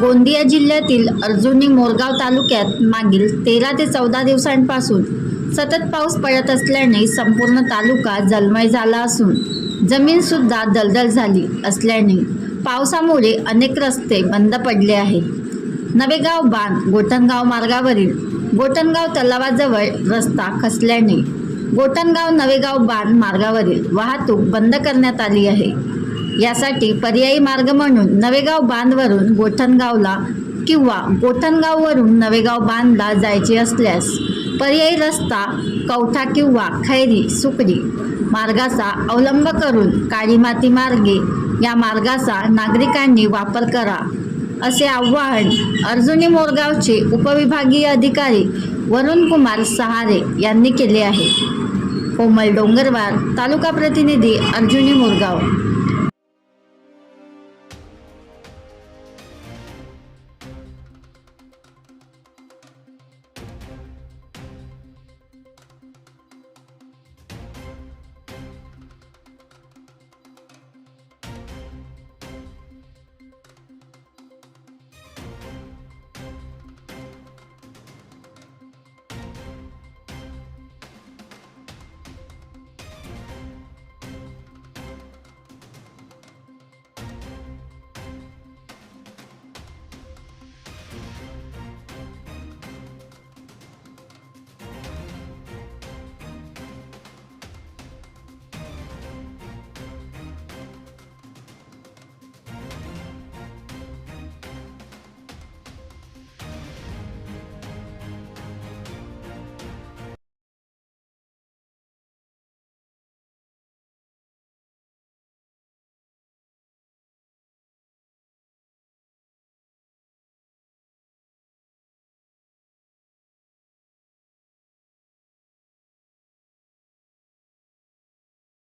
गोंदिया जिल्ह्यातील अर्जुनी मोरगाव तालुक्यात मागील तेरा ते चौदा दिवसांपासून सतत पाऊस पडत असल्याने संपूर्ण तालुका जलमय झाला असून जमीनसुद्धा दलदल झाली असल्याने पावसामुळे अनेक रस्ते बंद पडले आहेत. नवेगाव बांध गोठणगाव मार्गावरील गोठणगाव तलावाजवळ रस्ता खचल्याने गोठणगाव नवेगाव बांध मार्गावरील वाहतूक बंद करण्यात आली आहे. यासाठी पर्यायी मार्ग म्हणून नवेगाव बांधवरून गोठणगावला किंवा गोठणगाववरून नवेगाव बांधला जायचे असल्यास पर्यायी रस्ता कवठा किंवा खैरी सुकरी मार्गाचा अवलंब करून काळी माती मार्गे या मार्गाचा नागरिकांनी वापर करा असे आवाहन अर्जुनी मोरगावचे उपविभागीय अधिकारी वरुण कुमार सहारे यांनी केले आहे. कोमल डोंगरवार तालुका प्रतिनिधी अर्जुनी मोरगाव.